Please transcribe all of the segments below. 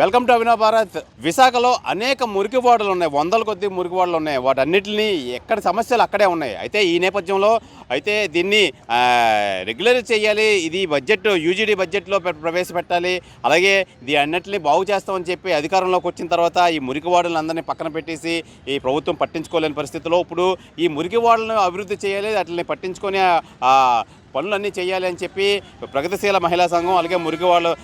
Welcome to Abhinav Bharat విశాఖలో అనేక మురికి వాడలు ఉన్నాయి. వందల కొద్ది మురికి వాడలు ఉన్నాయి. వాటన్నిటిని ఎక్కడ సమస్యలు అక్కడే ఉన్నాయి. అయితే ఈ నేపథ్యంలో అయితే దీన్ని రెగ్యులర్ చేయాలి. ఇది బడ్జెట్ యూజీడీ బడ్జెట్లో ప్రవేశపెట్టాలి. అలాగే ఇది అన్నిటిని బాగు చేస్తామని చెప్పి అధికారంలోకి వచ్చిన తర్వాత ఈ మురికివాడలను అందరినీ పక్కన పెట్టేసి ఈ ప్రభుత్వం పట్టించుకోలేని పరిస్థితిలో ఇప్పుడు ఈ మురికి వాడలను అభివృద్ధి చేయాలి. వాటిని పట్టించుకొని పనులన్నీ చేయాలి అని చెప్పి ప్రగతిశీల మహిళా సంఘం అలాగే మురికివాళ్ళ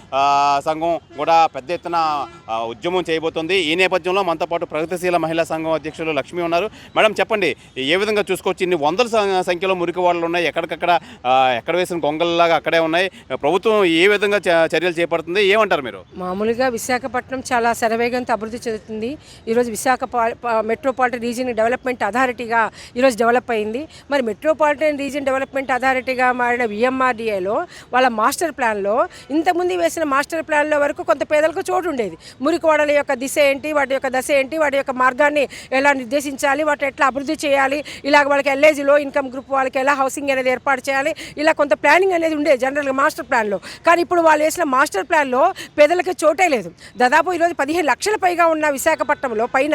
సంఘం కూడా పెద్ద ఎత్తున ఉద్యమం చేయబోతుంది. ఈ నేపథ్యంలో మనతో పాటు ప్రగతిశీల మహిళా సంఘం అధ్యక్షులు లక్ష్మి ఉన్నారు. మేడం చెప్పండి ఏ విధంగా చూసుకోవచ్చు? ఇన్ని వందల సంఖ్యలో మురికివాళ్ళు ఉన్నాయి. ఎక్కడికక్కడ ఎక్కడ వేసిన గొంగల్లాగా అక్కడే ఉన్నాయి. ప్రభుత్వం ఏ విధంగా చ- చర్యలు చేపడుతుంది? ఏమంటారు మీరు? మామూలుగా విశాఖపట్నం చాలా శరవేగంతో అభివృద్ధి చెందుతుంది. ఈరోజు విశాఖ మెట్రోపాలిటన్ రీజియన్ డెవలప్మెంట్ అథారిటీగా ఈరోజు డెవలప్ అయింది. మరి మెట్రోపాలిటన్ రీజియన్ డెవలప్మెంట్ అథారిటీగా మారిన విఎంఆర్డీఏలో వాళ్ళ మాస్టర్ ప్లాన్లో ఇంతకుముందు వేసిన మాస్టర్ ప్లాన్లో వరకు కొంత పేదలకు చోటు ఉండేది. మురికివాడల యొక్క దిశ ఏంటి వాటి యొక్క దశ ఏంటి వాటి యొక్క మార్గాన్ని ఎలా నిర్దేశించాలి వాటి ఎట్లా అభివృద్ధి చేయాలి ఇలాగ వాళ్ళకి ఎల్ఏజీలో ఇన్కమ్ గ్రూప్ వాళ్ళకి ఎలా హౌసింగ్ అనేది ఏర్పాటు చేయాలి ఇలా కొంత ప్లానింగ్ అనేది ఉండేది జనరల్గా మాస్టర్ ప్లాన్లో. కానీ ఇప్పుడు వాళ్ళు వేసిన మాస్టర్ ప్లాన్లో పేదలకు చోటే లేదు. దాదాపు ఈరోజు పదిహేను లక్షల పైగా ఉన్న విశాఖపట్నంలో పైన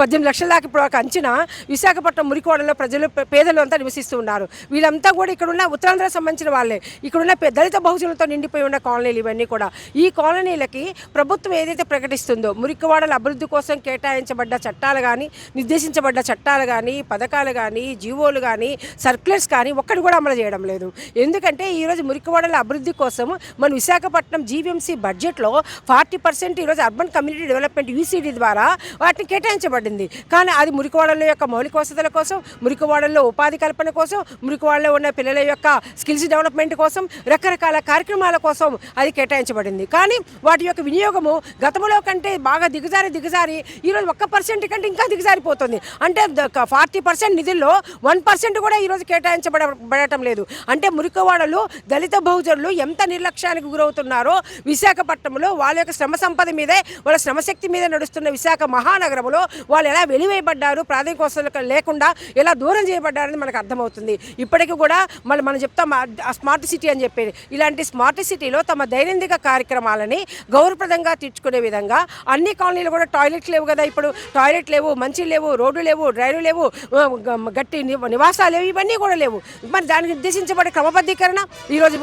పద్దెనిమిది లక్షల దాకా ఇప్పుడు ఒక అంచనా విశాఖపట్నం మురికోడలో ప్రజలు పేదలు అంతా నివసిస్తున్నారు వీళ్ళంతా కూడా ఇక్కడ ఉన్న ఉత్తరాంధ్ర సంబంధించిన వాళ్ళే. ఇక్కడ ఉన్న దళిత బహుజనులతో నిండిపోయి ఉన్న కాలనీలు ఇవన్నీ కూడా. ఈ కాలనీలకి ప్రభుత్వం ఏదైతే ప్రకటిస్తుందో మురికివాడల అభివృద్ధి కోసం కేటాయించబడ్డ చట్టాలు కానీ నిర్దేశించబడ్డ చట్టాలు కానీ పథకాలు కానీ జీవోలు కానీ సర్క్యులర్స్ కానీ ఒక్కటి కూడా అమలు చేయడం లేదు. ఎందుకంటే ఈరోజు మురికివాడల అభివృద్ధి కోసం మన విశాఖపట్నం జీవీఎంసీ బడ్జెట్లో ఫార్టీ పర్సెంట్ ఈరోజు అర్బన్ కమ్యూనిటీ డెవలప్మెంట్ యూసీడీ ద్వారా వాటిని కేటాయించబడింది. కానీ అది మురికివాడల యొక్క మౌలిక వసతుల కోసం మురికివాడల్లో ఉపాధి కల్పన కోసం మురికివాడలో ఉన్న పిల్లల యొక్క స్కిల్స్ డెవలప్మెంట్ కోసం రకరకాల కార్యక్రమాల కోసం అది కేటాయించబడింది. కానీ వాటి యొక్క వినియోగము గతంలో కంటే బాగా దిగజారి దిగజారి ఈరోజు ఒక్క పర్సెంట్ కంటే ఇంకా దిగజారిపోతుంది. అంటే ఫార్టీ పర్సెంట్ నిధుల్లో వన్ పర్సెంట్ కూడా ఈరోజు కేటాయించబడ లేదు. అంటే మురికవాడలు దళిత బహుజనులు ఎంత నిర్లక్ష్యానికి గురవుతున్నారో విశాఖపట్నంలో వాళ్ళ యొక్క శ్రమ సంపద మీదే వాళ్ళ శ్రమశక్తి మీద నడుస్తున్న విశాఖ మహానగరంలో వాళ్ళు ఎలా వెలివేయబడ్డారు ప్రాథమిక వసతులు లేకుండా ఎలా దూరం చేయబడ్డారని మనకు అర్థమవుతుంది. ఇప్పటికీ కూడా మళ్ళీ మనం చెప్తాం తమ స్మార్ట్ సిటీ అని చెప్పేది. ఇలాంటి స్మార్ట్ సిటీలో తమ దైనందిక కార్యక్రమాలని గౌరవప్రదంగా తీర్చుకునే విధంగా అన్ని కాలనీలు కూడా టాయిలెట్ లేవు కదా ఇప్పుడు. టాయిలెట్ లేవు మంచి లేవు రోడ్డు లేవు డ్రైన్లు లేవు గట్టి నివాసాలు లేవు ఇవన్నీ కూడా లేవు. మరి దానికి నిర్దేశించబడే క్రమబద్ధీకరణ ఈరోజు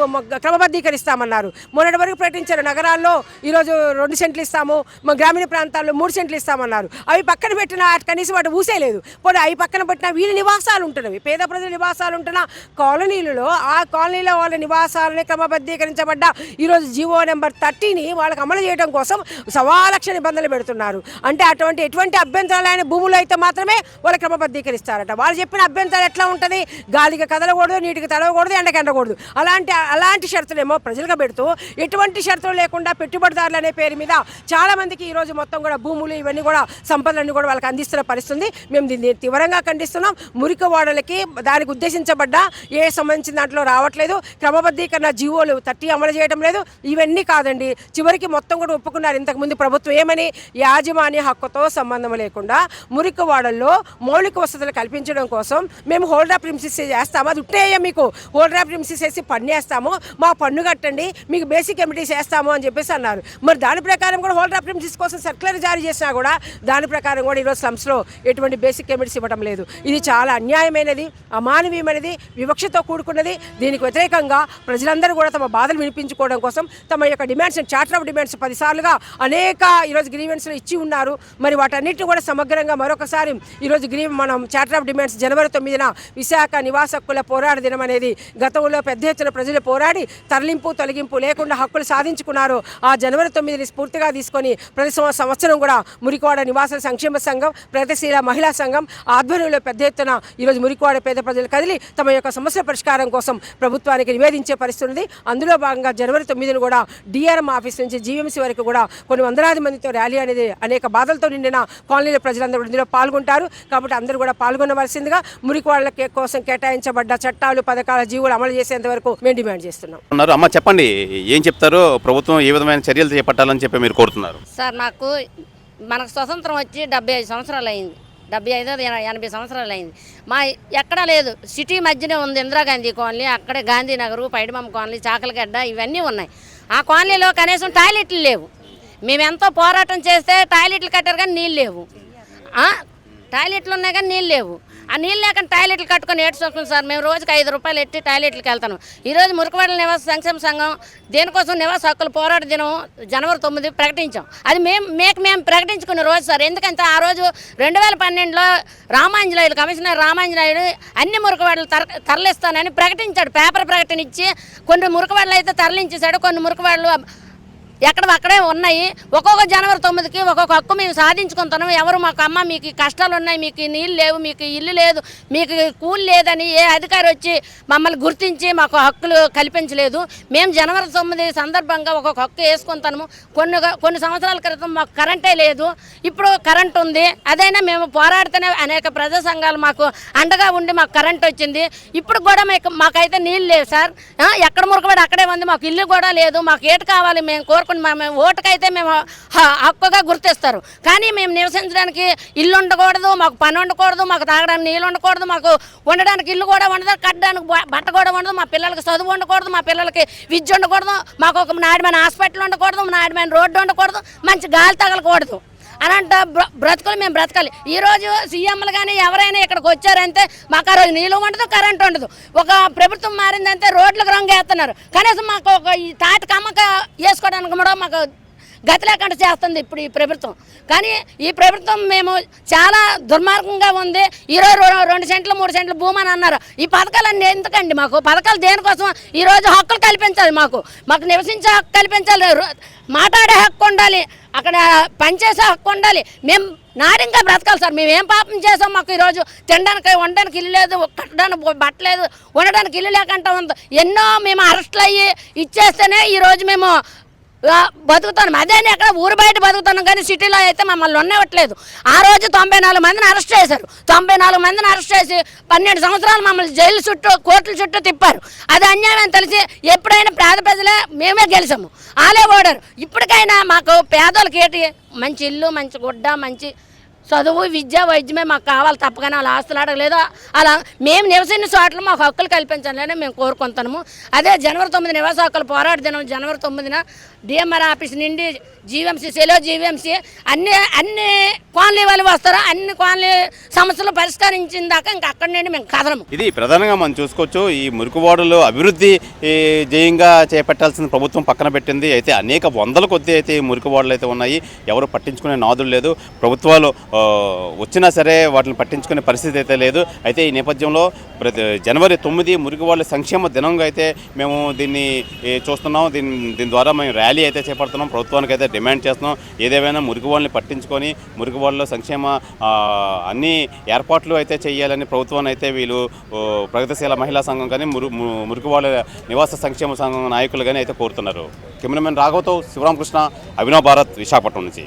క్రమబద్ధీకరిస్తామన్నారు. మొన్నటి వరకు ప్రకటించారు నగరాల్లో ఈరోజు రెండు సెంట్లు ఇస్తాము గ్రామీణ ప్రాంతాల్లో మూడు సెంట్లు ఇస్తామన్నారు. అవి పక్కన పెట్టిన కనీసం వాటి ఊసే లేదు. పోనీ అవి పక్కన పెట్టిన వీళ్ళ నివాసాలు ఉంటున్నవి. పేద ప్రజల నివాసాలు ఉంటున్న కాలనీలలో ఆ కాలనీలో వాళ్ళ నివాసాలని క్రమబద్ధీకరించబడ్డ. ఈరోజు జీవో నెంబర్ థర్టీని వాళ్ళకి అమలు చేయడం కోసం సవాలక్ష నిబంధనలు పెడుతున్నారు. అంటే అటువంటి ఎటువంటి అభ్యంతరాలైన భూములు అయితే మాత్రమే వాళ్ళు క్రమబద్ధీకరిస్తారట. వాళ్ళు చెప్పిన అభ్యంతరాలు ఎట్లా ఉంటుంది? గాలికి కదలకూడదు నీటికి తడవకూడదు ఎండకి ఎండకూడదు. అలాంటి అలాంటి షరతులేమో ప్రజలుగా పెడుతూ ఎటువంటి షరతులు లేకుండా పెట్టుబడిదారులు అనే పేరు మీద చాలా మందికి ఈరోజు మొత్తం కూడా భూములు ఇవన్నీ కూడా సంపదలన్నీ కూడా వాళ్ళకి అందిస్తున్న పరిస్థితుంది. మేము దీన్ని తీవ్రంగా ఖండిస్తున్నాం. మురికి వాడలకి దానికి ఉద్దేశించబడ్డ ఏ సంబంధించిన దాంట్లో రావట్లేదు. క్రమబద్ధీకరణ జీవోలు తట్టి అమలు చేయడం లేదు. ఇవన్నీ కాదండి. చివరికి మొత్తం కూడా ఒప్పుకున్నారు ఇంతకుముందు ప్రభుత్వం. ఏమని? యాజమాన్య హక్కుతో సంబంధం లేకుండా మురికి వాడల్లో మౌలిక వసతులు కల్పించడం కోసం మేము హోల్డ్రా ప్రిమ్సిస్ చేస్తాము. అది ఉట్టేయ మీకు. హోల్డ్రా ప్రిమ్సిస్ వేసి పన్ను వేస్తాము మా పన్ను కట్టండి. మీకు బేసిక్ ఎమిటీస్ వేస్తాము అని చెప్పేసి అన్నారు. మరి దాని ప్రకారం కూడా హోల్డ్రా ప్రిమ్సిస్ కోసం సర్క్యులర్ జారీ చేసినా కూడా దాని ప్రకారం కూడా ఈరోజు స్లమ్స్లో ఎటువంటి బేసిక్ ఎమిటీస్ ఇవ్వడం లేదు. ఇది చాలా అన్యాయమైనది అమానవీయమైనది వివక్షతో కూడుకున్నది. దీనికి వ్యతిరేకంగా ప్రజలందరూ కూడా తమ బాధలు వినిపించుకోవడం కోసం తమ యొక్క డిమాండ్స్ చార్టర్ ఆఫ్ డిమాండ్స్ పదిసార్లుగా అనేక ఈరోజు గ్రీవెన్స్లు ఇచ్చి ఉన్నారు. మరి వాటన్నిటిని కూడా సమగ్రంగా మరొకసారి ఈరోజు గ్రీ మనం చార్టర్ ఆఫ్ డిమాండ్స్ జనవరి తొమ్మిదిన విశాఖ నివాస హక్కుల పోరాట దినం అనేది గతంలో పెద్ద ఎత్తున ప్రజలు పోరాడి తరలింపు తొలగింపు లేకుండా హక్కులు సాధించుకున్నారు. ఆ జనవరి తొమ్మిదిని స్ఫూర్తిగా తీసుకొని ప్రతి సంవత్సరం కూడా మురికివాడ నివాస సంక్షేమ సంఘం ప్రగతిశీల మహిళా సంఘం ఆధ్వర్యంలో పెద్ద ఎత్తున ఈరోజు మురికివాడ పేద ప్రజలు కదిలి తమ యొక్క సమస్య పరిష్కారం కోసం ప్రభుత్వానికి నివేదించే పరిస్థితి ఉంది. అందులో భాగంగా జనవరి తొమ్మిదిని కూడా డిఆర్ఎం ఆఫీస్ నుంచి జీఎంసీ వరకు కూడా కొన్ని వందలాది మందితో ర్యాలీ అనేది అనేక బాధలతో నిండిన కాలనీల ప్రజలందరూ కూడా ఇందులో పాల్గొంటారు. కాబట్టి అందరూ కూడా పాల్గొనవలసిందిగా మురికి వాళ్ళ కోసం కేటాయించబడ్డ చట్టాలు పథకాల జీవులు అమలు చేసేంత వరకు మేము డిమాండ్ చేస్తున్నాం. ఉన్నారు. అమ్మ చెప్పండి ఏం చెప్తారు? ప్రభుత్వం ఏ విధమైన చర్యలు చేపట్టాలని చెప్పి మీరు కోరుతున్నారు? సార్ నాకు మనకు స్వతంత్రం వచ్చి డెబ్బై ఐదు సంవత్సరాలు అయింది. డెబ్బై ఐదు ఎనభై సంవత్సరాలు అయింది మా ఎక్కడా లేదు. సిటీ మధ్యనే ఉంది ఇందిరాగాంధీ కాలనీ అక్కడే గాంధీనగరు పైడిమమ్మ కాలనీ చాకలగడ్డ ఇవన్నీ ఉన్నాయి. ఆ కాలనీలో కనీసం టాయిలెట్లు లేవు. మేము ఎంతో పోరాటం చేస్తే టాయిలెట్లు కట్టారు కానీ నీళ్ళు లేవు. టాయిలెట్లు ఉన్నాయి కానీ నీళ్ళు లేవు. ఆ నీళ్ళు లేకుండా టాయిలెట్లు కట్టుకొని ఏడ్చుకుంటున్నాం సార్. మేము రోజుకి ఐదు రూపాయలు ఎట్టి టాయిలెట్లకు వెళ్తాను. ఈరోజు మురుకువాడల నివాస సంక్షేమ సంఘం దేనికోసం నివాస హక్కులు పోరాట దినం జనవరి తొమ్మిది ప్రకటించాం. అది మేము మేకు మేము ప్రకటించుకున్న రోజు సార్. ఎందుకంటే ఆ రోజు రెండు వేల పన్నెండులో రామాంజనాయుడు కమిషనర్ రామాంజనాయుడు అన్ని మురుకువాడలు తర తరలిస్తానని ప్రకటించాడు. పేపర్ ప్రకటన ఇచ్చి కొన్ని మురుకువాడలు అయితే తరలించేశాడు కొన్ని మురుకువాడలు ఎక్కడ అక్కడే ఉన్నాయి. ఒక్కొక్క జనవరి తొమ్మిదికి ఒక్కొక్క హక్కు మేము సాధించుకుంటున్నాం. ఎవరు మాకు అమ్మ మీకు కష్టాలు ఉన్నాయి మీకు నీళ్ళు లేవు మీకు ఇల్లు లేదు మీకు కూలి లేదని ఏ అధికారి వచ్చి మమ్మల్ని గుర్తించి మాకు హక్కులు కల్పించలేదు. మేము జనవరి తొమ్మిది సందర్భంగా ఒక్కొక్క హక్కు వేసుకుంటాము కొన్ని కొన్ని సంవత్సరాల క్రితం మాకు కరెంటే లేదు. ఇప్పుడు కరెంట్ ఉంది. అదైనా మేము పోరాడితేనే అనేక ప్రజా సంఘాలు మాకు అండగా ఉండి మాకు కరెంట్ వచ్చింది. ఇప్పుడు కూడా మీకు మాకైతే నీళ్ళు లేవు సార్. ఎక్కడ మురకబడి అక్కడే ఉంది. మాకు ఇల్లు కూడా లేదు. మాకు ఏటు కావాలి? మేము కోరుకుని మా- మేము ఓటుకైతే మేము హ- హక్కుగా గుర్తిస్తారు. కానీ మేము నివసించడానికి ఇల్లు ఉండకూడదు మాకు పని ఉండకూడదు మాకు తాగడానికి నీళ్ళు ఉండకూడదు మాకు ఉండడానికి ఇల్లు కూడా ఉండదు కట్టడానికి బట్ట కూడా ఉండదు మా పిల్లలకి చదువు ఉండకూడదు మా పిల్లలకి విద్య ఉండకూడదు మాకు ఒక నాడిమైన హాస్పిటల్ ఉండకూడదు నాడిమైన రోడ్డు ఉండకూడదు మంచి గాలి తగలకూడదు. అలాంటి బ్ర- బ్రతుకులు మేము బ్రతకాలి. ఈ రోజు సీఎంలు కానీ ఎవరైనా ఇక్కడికి వచ్చారంటే మాకు ఆ రోజు నీళ్ళు ఉండదు కరెంట్ ఉండదు. ఒక ప్రభుత్వం మారిందంటే రోడ్లకు రంగు వేస్తున్నారు కనీసం మాకు ఒక ఈ తాటి కమ్మక వేసుకోవడానికి కూడా మాకు గతి లేకుండా చేస్తుంది ఇప్పుడు ఈ ప్రభుత్వం. కానీ ఈ ప్రభుత్వం మేము చాలా దుర్మార్గంగా ఉంది. ఈరోజు రెండు సెంట్లు మూడు సెంట్లు భూమి అని అన్నారు. ఈ పథకాలన్నీ ఎందుకండి మాకు? పథకాలు దేనికోసం? ఈరోజు హక్కులు కల్పించాలి మాకు. మాకు నివసించే హక్కు కల్పించాలి. మాట్లాడే హక్కు ఉండాలి. అక్కడ పనిచేసే హక్కు ఉండాలి. మేము నారింగా బ్రతకాలి సార్. మేము ఏం పాపం చేసాం మాకు ఈరోజు? తినడానికి ఉండడానికి ఇల్లు లేదు కట్టడానికి బట్టలేదు ఉండడానికి ఇల్లు లేకుండా ఉంది. ఎన్నో మేము అరెస్టులు అయ్యి ఇచ్చేస్తేనే ఈరోజు మేము బతుకుతున్నాం బతుకుతాను. అదే అక్కడ ఊరు బయట బతుకుతాను కానీ సిటీలో అయితే మమ్మల్ని ఉండవట్లేదు ఆ రోజు తొంభై నాలుగు మందిని అరెస్ట్ చేశారు. తొంభై నాలుగు మందిని అరెస్ట్ చేసి పన్నెండు సంవత్సరాలు మమ్మల్ని జైలు చుట్టూ కోర్టుల చుట్టూ తిప్పారు. అది అన్యాయం తెలిసి ఎప్పుడైనా పేద ప్రజలే మేమే గెలిచాము. ఆలే ఓడారు. ఇప్పటికైనా మాకు పేదోళ్ళకి ఏంటి? మంచి ఇల్లు మంచి గుడ్డ మంచి చదువు విద్య వైద్యమే మాకు కావాలి తప్పగానే. అలా ఆస్తులు అడగలేదు? అలా మేము నివసించిన చోట్ల మాకు హక్కులు కల్పించాలని మేము కోరుకుంటున్నాము. అదే జనవరి తొమ్మిది నివాస హక్కుల పోరాట దినం. జనవరి తొమ్మిదిన డిఎంఆర్ ఆఫీస్ నుండి జీవీఎంసీ సెలో జీవీఎంసీ అన్ని అన్ని కాలనీ వాళ్ళు వస్తారు? అన్ని కాలనీ సమస్యలు పరిష్కరించిన దాకా ఇంకా అక్కడ నుండి మేము కదలము. ఇది ప్రధానంగా మనం చూసుకోవచ్చు. ఈ మురికివాడలో అభివృద్ధి జయంగా చేపట్టాల్సిన ప్రభుత్వం పక్కన పెట్టింది. అయితే అనేక వందల కొద్ది అయితే ఈ మురికివాడలు అయితే ఉన్నాయి. ఎవరు పట్టించుకునే నాదులు లేదు. ప్రభుత్వాలు వచ్చినా సరే వాటిని పట్టించుకునే పరిస్థితి అయితే లేదు. అయితే ఈ నేపథ్యంలో ప్రతి జనవరి తొమ్మిది మురికివాడల సంక్షేమ దినంగా అయితే మేము దీన్ని చూస్తున్నాం. దీని దీని ద్వారా మేము ర్యాలీ అయితే చేపడుతున్నాం. ప్రభుత్వానికి అయితే డిమాండ్ చేస్తున్నాం. ఏదేమైనా మురికివాళ్ళని పట్టించుకొని మురికివాడలో సంక్షేమ అన్ని ఏర్పాట్లు అయితే చేయాలని ప్రభుత్వాన్ని అయితే వీళ్ళు ప్రగతిశీల మహిళా సంఘం కానీ మురు ము- నివాస సంక్షేమ సంఘం నాయకులు కానీ అయితే కోరుతున్నారు. కెమెరామెన్ రాఘవతో శివరామకృష్ణ అభినవ్ భారత్ విశాఖపట్నం నుంచి.